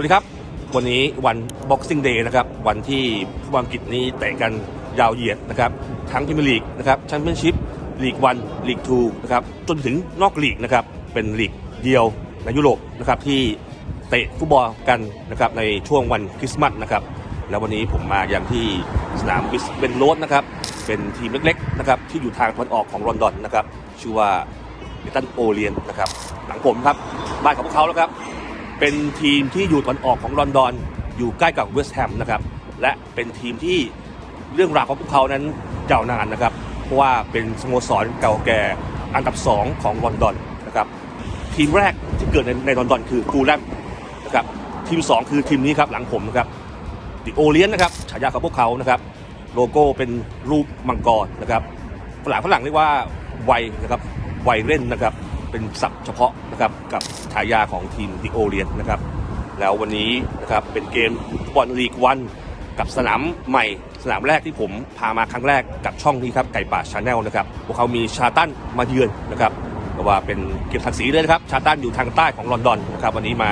วัสดีครับ วันนี้วัน Boxing Day นะครับ วันที่ผู้บอลอังกฤษนี้เตะกันยาวเหยียดนะครับ ทั้งพรีเมียร์ลีกนะครับแชมเปี้ยนชิพลีกวันลีกทูนะครับ จนถึงนอกลีกนะครับ เป็นลีกเดียวในยุโรปนะครับที่เตะฟุตบอลกันนะครับในช่วงวันคริสต์มาสนะครับ แล้ววันนี้ผมมาอย่างที่สนามบิสเบนโรดนะครับ เป็นทีมเล็กๆนะครับที่อยู่ทางตะวันออกของลอนดอนนะครับ ชื่อว่าลิตันโอเลียนนะครับ หลังผมครับ บ้านของพวกเขาแล้วครับ เป็นทีมที่อยู่ตะวันออกของลอนดอน อยู่ใกล้กับเวสต์แฮมนะครับและเป็นทีมที่เรื่องราวของพวกเขานั้นยาวนานนะครับเพราะว่าเป็นสโมสรเก่าแก่อันดับ 2 ของลอนดอนนะครับทีมแรกที่เกิดในในลอนดอนคือฟูลแลมนะครับทีม 2 คือทีมนี้ครับหลังผมนะครับดิโอเลียนนะครับฉายาของพวกเขานะครับโลโก้เป็นรูปมังกรนะครับฝรั่งฝรั่งเรียกว่าไวนะครับไวเล่นนะครับเป็นศัพท์เฉพาะนะครับกับ ฉายาของทีมดิโอเลียนนะครับ แล้ววันนี้นะครับเป็นเกมบอลลีกวันกับสนามใหม่สนามแรกที่ผมพามาครั้งแรกกับช่องนี้ครับไก่ป่าชาแนลนะครับพวกเขามีชาตันมาเยือนนะครับแต่ว่าเป็นเกมศักดิ์ศรีเลยนะครับชาตันอยู่ทางใต้ของลอนดอนนะครับวันนี้มา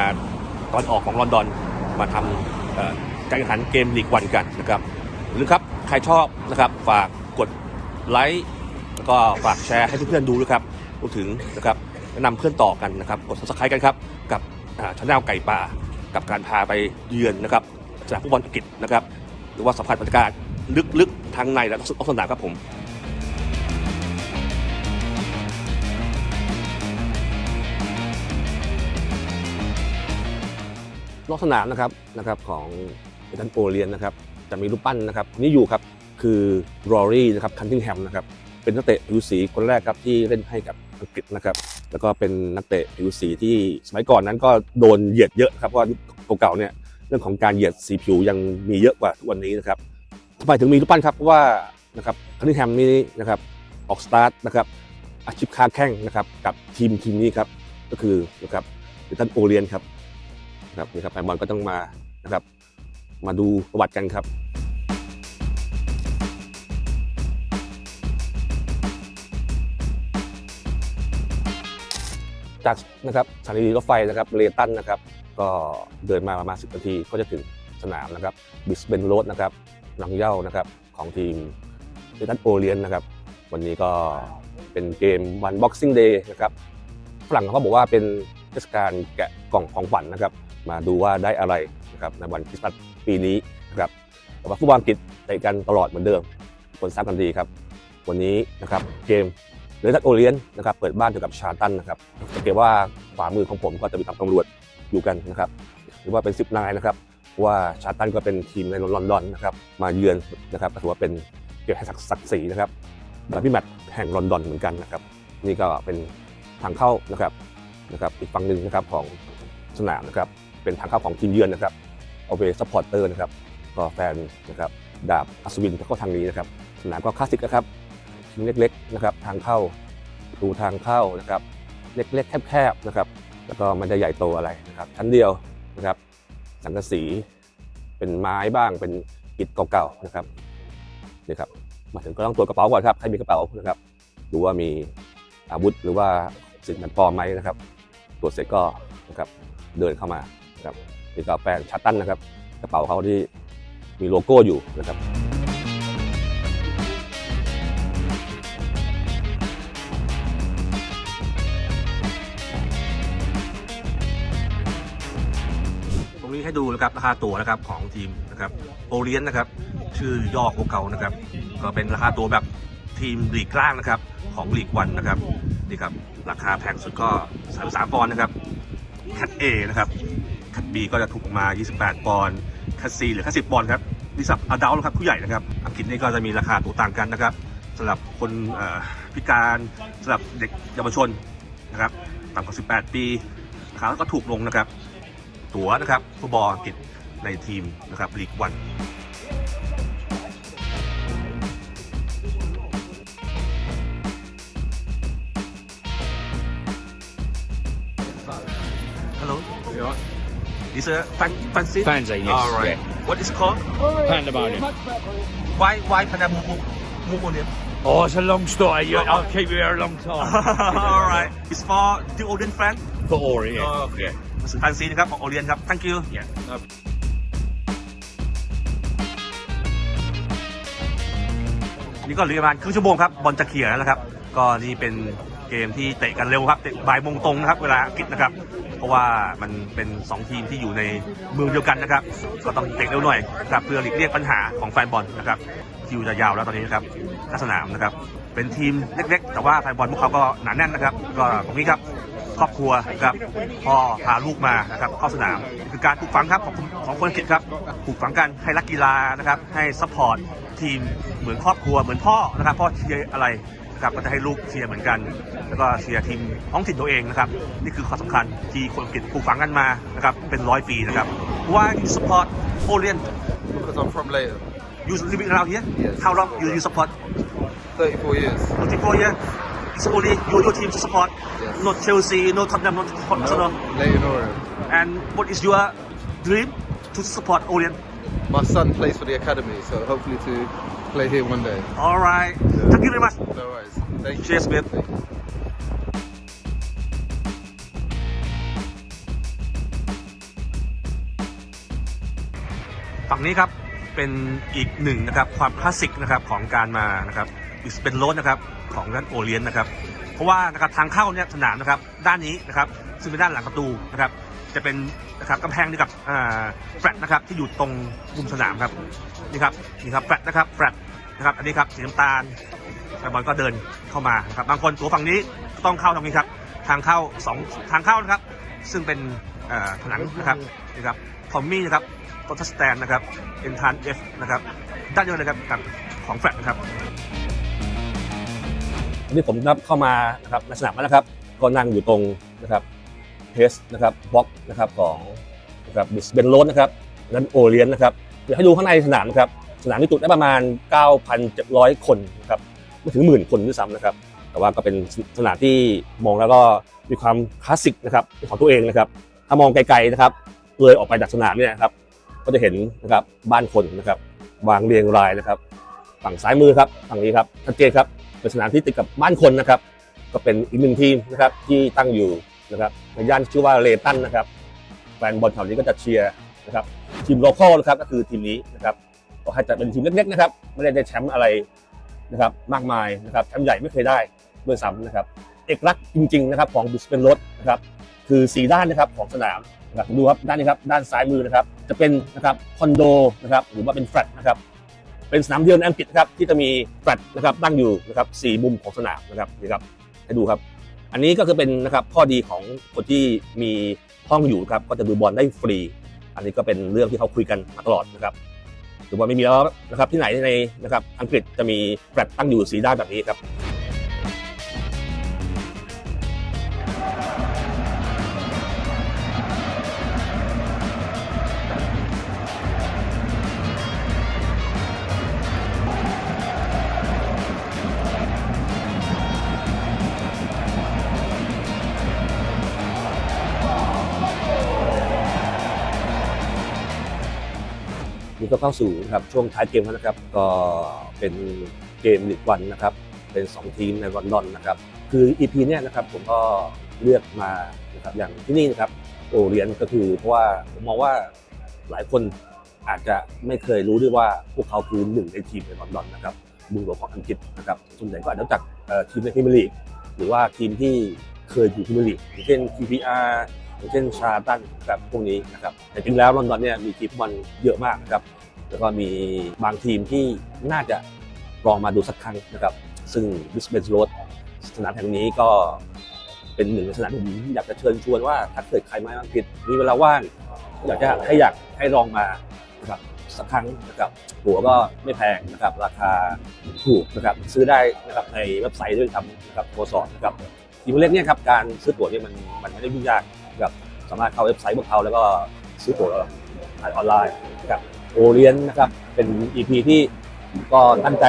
ตอนออกของลอนดอนมาทำการแข่งขันเกมลีกวันกันนะครับหรือครับใครชอบนะครับฝากกดไลค์แล้วก็ฝากแชร์ให้เพื่อนๆดูด้วยครับรวมถึงนะครับ แนะนำเพื่อนต่อกันนะครับ กด subscribe กันครับ กับช anel ไก่ป่า กับการพาไปเยือนนะครับสนามฟุตบอลอังกฤษนะครับ หรือว่าสัมผัสบรรยากาศลึกๆทั้งในและนอกสนามครับผมนอกสนามนะครับนะครับของเอตันโอเลียนนะครับจะมีรูปปั้นนะครับนี่อยู่ครับคือรอรี่นะครับคันติงแฮมนะครับเป็นนักเตะผิวสีคนแรกครับที่เล่นให้กับอังกฤษนะครับ แล้วก็เป็นนักเตะผิวสีที่สมัยก่อนนั้นก็โดนเหยียดเยอะครับเพราะว่าเก่าๆเนี่ยเรื่องของการเหยียดสีผิวยังมีเยอะกว่าทุกวันนี้นะครับทำไมถึงมีรูปปั้นครับเพราะว่านะครับคันติแฮมนี่นะครับออกสตาร์ทนะครับอาชีพค้าแข่งนะครับกับทีมทีมนี้ครับก็คือนะครับเอตันโอเลียนครับนะครับนี่ครับแฟนบอลก็ต้องมานะครับมาดูประวัติกันครับ จากนะครับสถานีรถไฟนะครับเรตันนะครับ ก็เดินมาประมาณ10นาทีก็จะถึงสนามนะครับบิสเบนโรดนะครับหลังเย้านะครับของทีมเรตันโอเลียนนะครับ วันนี้ก็เป็นเกมวัน Boxing Day นะครับฝรั่งเขาบอกว่าเป็นเทศกาลแกะกล่องของขวัญนะครับ มาดูว่าได้อะไรนะครับในวันคริสต์มาสปีนี้นะครับแต่ว่าฟุตบอลอังกฤษเตะกันตลอดเหมือนเดิม คนทราบกันดีครับ วันนี้นะครับเกม เรตัสโอเลียนนะครับเปิดบ้านเจอกับชาตันนะครับสังเกตว่าขวามือของผมก็จะมีทางตำรวจอยู่กันนะครับหรือว่าเป็นสิบนายนะครับว่าชาตันก็เป็นทีมในลอนดอนนะครับมาเยือนนะครับก็ถือว่าเป็นเกมแห่งศักดิ์ศรีนะครับแบบพี่แมตแห่งลอนดอนเหมือนกันนะครับ นี่ก็เป็นทางเข้านะครับนะครับอีกฝั่งหนึ่งนะครับของสนามนะครับเป็นทางเข้าของทีมเยือนนะครับเอาเวซัพพอร์เตอร์นะครับก็แฟนนะครับดาบอัศวินเข้าทางนี้นะครับสนามก็คลาสสิกนะครับ เล็กๆนะครับทางเข้าประตูทางเข้านะครับ เล็กๆ แคบๆนะครับ แล้วก็ไม่ได้ใหญ่โตอะไรนะครับ ชั้นเดียวนะครับ สังกะสีเป็นไม้บ้างเป็นอิฐเก่าๆนะครับนี่ครับมาถึงก็ต้องตรวจกระเป๋าก่อนครับใครมีกระเป๋านะครับดูว่ามีอาวุธหรือว่าสิ่งแปลกปลอมไหมนะครับ ตรวจเสร็จก็นะครับเดินเข้ามานะครับนี่ก็แฟนชาร์ตันนะครับ กระเป๋าเขาที่มีโลโก้อยู่นะครับ ให้ดูนะครับราคาตั๋วนะครับของทีมนะครับโอเลียนนะครับชื่อย่อของเขานะครับ ก็เป็นราคาตั๋วแบบทีมลีกกลางนะครับของลีกวันนะครับนี่ครับราคาแพงสุดก็33ปอนด์นะครับคัด A นะครับคัด B ก็จะถูกมา 28 ปอนด์คัด C เหรือคัด10ปอนด์ครับนี่สับอดัลครับผู้ใหญ่นะครับอังกฤษนี่ก็จะมีราคาตั๋วต่างกันนะครับสำหรับคนพิการสำหรับเด็กเยาวชนนะครับต่ำกว่า 18 ปีราคาก็ถูกลงนะครับ ตั๋วนะครับฟุตบอลอังกฤษในทีมนะครับลีกวัน Hello. Yeah. Is a fan fancy? Fancy, yes, All right. What is it called? Pandemonium. Why why pandemonium? Oh, it's a long story. You, I'll keep you here a long time. All right. It's for the Odin fan. For Ori, yeah. Oh, okay. สือแฟนซีนะครับของโอเลียนครับ thank you Yeah. No นี่ก็เหลือประมาณครึ่งชั่วโมงครับบอลจะเคลียร์แล้วนะครับก็นี่เป็นเกมที่เตะกันเร็วครับเตะบ่ายโมงตรงนะครับเวลาอังกฤษนะครับ เพราะว่ามันเป็น 2 ทีมที่อยู่ในเมืองเดียวกันนะครับ ก็ต้องเตะเร็วหน่อยนะครับเพื่อหลีกเลี่ยงปัญหาของแฟนบอลนะครับคิวจะยาวแล้วตอนนี้นะครับหน้าสนามนะครับ เป็นทีมเล็กๆ แต่ว่าแฟนบอลพวกเขาก็หนาแน่นนะครับ ก็ตรงนี้ครับ ครอบครัวนะครับพ่อพาลูกมานะครับเข้าสนามนี่คือการปลูกฝังครับของของคนอังกฤษครับปลูกฝังกันให้รักกีฬานะครับให้ซัพพอร์ตทีมเหมือนครอบครัวเหมือนพ่อนะครับพ่อเชียร์อะไรนะครับก็จะให้ลูกเชียร์เหมือนกัน แล้วก็เชียร์ทีมท้องถิ่นตัวเองนะครับนี่คือความสำคัญที่คนอังกฤษปลูกฝังกันมานะครับเป็นร้อยปีนะครับ Why you support Orient Because I'm from Leighton. you live around here Yes. How long you you support 34 years. 34 years It's only your your team to support Yes. not Chelsea no Tottenham not Arsenal Leighton Orient. and what is your dream to support Orient My son plays for the academy, so hopefully to play here one day. all right thank you very much No worries. Thank you. Cheers, mate. Thank you. ฝั่งนี้ครับเป็นอีกหนึ่งนะครับความคลาสสิกนะครับของการมานะครับบิสเบนโรสนะครับ ของด้านโอเลียนนะครับ เพราะว่านะครับทางเข้าเนี่ยสนามนะครับด้านนี้นะครับซึ่งเป็นด้านหลังประตูนะครับ จะเป็นนะครับกำแพงนี่กับแฟลตนะครับที่อยู่ตรงมุมสนามครับนี่ครับนี่ครับแฟลตนะครับแฟลตนะครับอันนี้ครับสีน้ำตาลแฟนบอลก็เดินเข้ามานะครับบางคนตัวฝั่งนี้ต้องเข้าทางนี้ครับทางเข้าสองทางเข้านะครับ ซึ่งเป็นผนังนะครับนี่ครับทอมมี่นะครับโปรตสแตนนะครับเอ็นทานเอฟนะครับด้านเดียวเลยครับกับของแฟลตนะครับ วันนี้ผมครับเข้ามานะครับในสนามแล้วนะครับ ก็นั่งอยู่ตรงนะครับเทสนะครับบล็อกนะครับของนะครับบิสเบนโรสนะครับนั้นโอเลียนนะครับเดี๋ยวให้ดูข้างในสนามนะครับสนามที่จุได้ประมาณ 9,700 คนนะครับไม่ถึงหมื่นคนด้วยซ้ำนะครับ แต่ว่าก็เป็นสนามที่มองแล้วก็มีความคลาสสิกนะครับของตัวเองนะครับถ้ามองไกลๆนะครับเลยออกไปจากสนามเนี่ยนะครับก็จะเห็นนะครับบ้านคนนะครับวางเรียงรายนะครับ ฝั่งซ้ายมือครับฝั่งนี้ครับชัดเจนครับ เป็นสนามที่ติดกับบ้านคนนะครับ ก็เป็นอีกหนึ่งทีมนะครับที่ตั้งอยู่นะครับในย่านชื่อว่าเลตันนะครับแฟนบอลแถวนี้ก็จะเชียร์นะครับทีมโลคอลนะครับก็คือทีมนี้นะครับก็ให้จะเป็นทีมเล็กๆนะครับไม่ได้ได้แชมป์อะไรนะครับมากมายนะครับแชมป์ใหญ่ไม่เคยได้ด้วยซ้ำนะครับเอกลักษณ์จริงๆนะครับของบิสเปนรถนะครับคือสีด้านนะครับของสนามนะครับดูครับด้านนี้ครับด้านซ้ายมือนะครับจะเป็นนะครับคอนโดนะครับหรือว่าเป็นแฟลตนะครับ เป็นสนามเดียวในอังกฤษนะครับที่จะมีแฟลตนะครับตั้งอยู่นะครับสี่มุมของสนามนะครับนี่ครับให้ดูครับ อันนี้ก็คือเป็นนะครับข้อดีของคนที่มีห้องอยู่ครับก็จะดูบอลได้ฟรี อันนี้ก็เป็นเรื่องที่เขาคุยกันมาตลอดนะครับหรือว่าไม่มีแล้วนะครับที่ไหนในนะครับอังกฤษจะมีแฟลตตั้งอยู่สีด้านแบบนี้ครับ นี่ก็เข้าสู่นะครับช่วงท้ายเกมแล้วนะครับ ก็เป็นเกมลีกวันนะครับ เป็น 2 ทีมในลอนดอนนะครับ คือ EP เนี่ยนะครับผมก็เลือกมานะครับอย่างที่นี่นะครับโอเรียนก็คือเพราะว่าผมมองว่าหลายคนอาจจะไม่เคยรู้ด้วยว่าพวกเขาคือหนึ่งในทีมในลอนดอนนะครับมือหลวงของอังกฤษนะครับส่วนใหญ่ก็อาจจะรู้จักทีมในพรีเมียร์ลีกหรือว่าทีมที่เคยอยู่พรีเมียร์ลีกเช่น QPR อย่างเช่นชาตันนะครับพวกนี้นะครับแต่จริงแล้วลอนดอนเนี่ยมีทีมฟุตบอลเยอะมากนะครับแล้วก็มีบางทีมที่น่าจะลองมาดูสักครั้งนะครับ ซึ่งบิสเบนโรดสนามแห่งนี้ก็เป็นหนึ่งในสนามที่ผมอยากจะเชิญชวนว่าถ้าเกิดใครมาอังกฤษมีเวลาว่างอยากจะให้อยากให้ลองมานะครับสักครั้งนะครับหัวก็ไม่แพงนะครับ ราคาถูกนะครับซื้อได้นะครับในเว็บไซต์ด้วยทำนะครับโทรสอบนะครับทีมเล็กเนี่ยครับการซื้อตั๋วเนี่ยมันมันไม่ได้ยุ่งยาก กับสามารถเข้าเว็บไซต์พวกเขาแล้วก็ซื้อตั๋วผ่านออนไลน์นะครับโอเลียนนะครับเป็น EP ที่ก็ตั้งใจ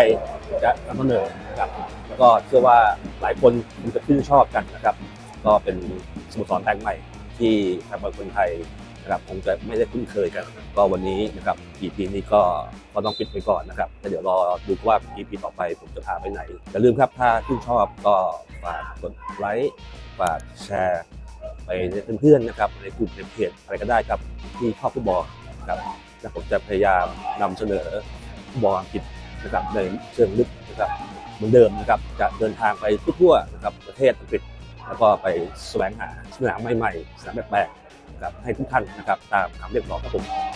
จะนำเสนอนะครับแล้วก็เชื่อว่าหลายคนคงจะชื่นชอบกันนะครับ ก็เป็นสโมสรแปลงใหม่ที่ทางบางคนไทยนะครับคงจะไม่ได้คุ้นเคยกัน ก็วันนี้นะครับ EP นี้ก็ก็ต้องปิดไปก่อนนะครับแล้วเดี๋ยวรอดูว่า EP ต่อไปผมจะพาไปไหนอย่าลืมครับถ้าชื่นชอบก็ฝากกดไลค์ฝากแชร์ ไปเพื่อนๆนะครับในกลุ่มในเพจอะไรก็ได้ครับที่ชอบฟุตบอลนะครับและผมจะพยายามนำเสนอฟุตบอลอังกฤษนะครับในเชิงลึกนะครับเหมือนเดิมนะครับจะเดินทางไปทั่วๆนะครับประเทศอังกฤษแล้วก็ไปแสวงหาสนามใหม่ๆสนามแปลกๆนะครับให้ทุกท่านนะครับตามคำเรียกร้องครับผม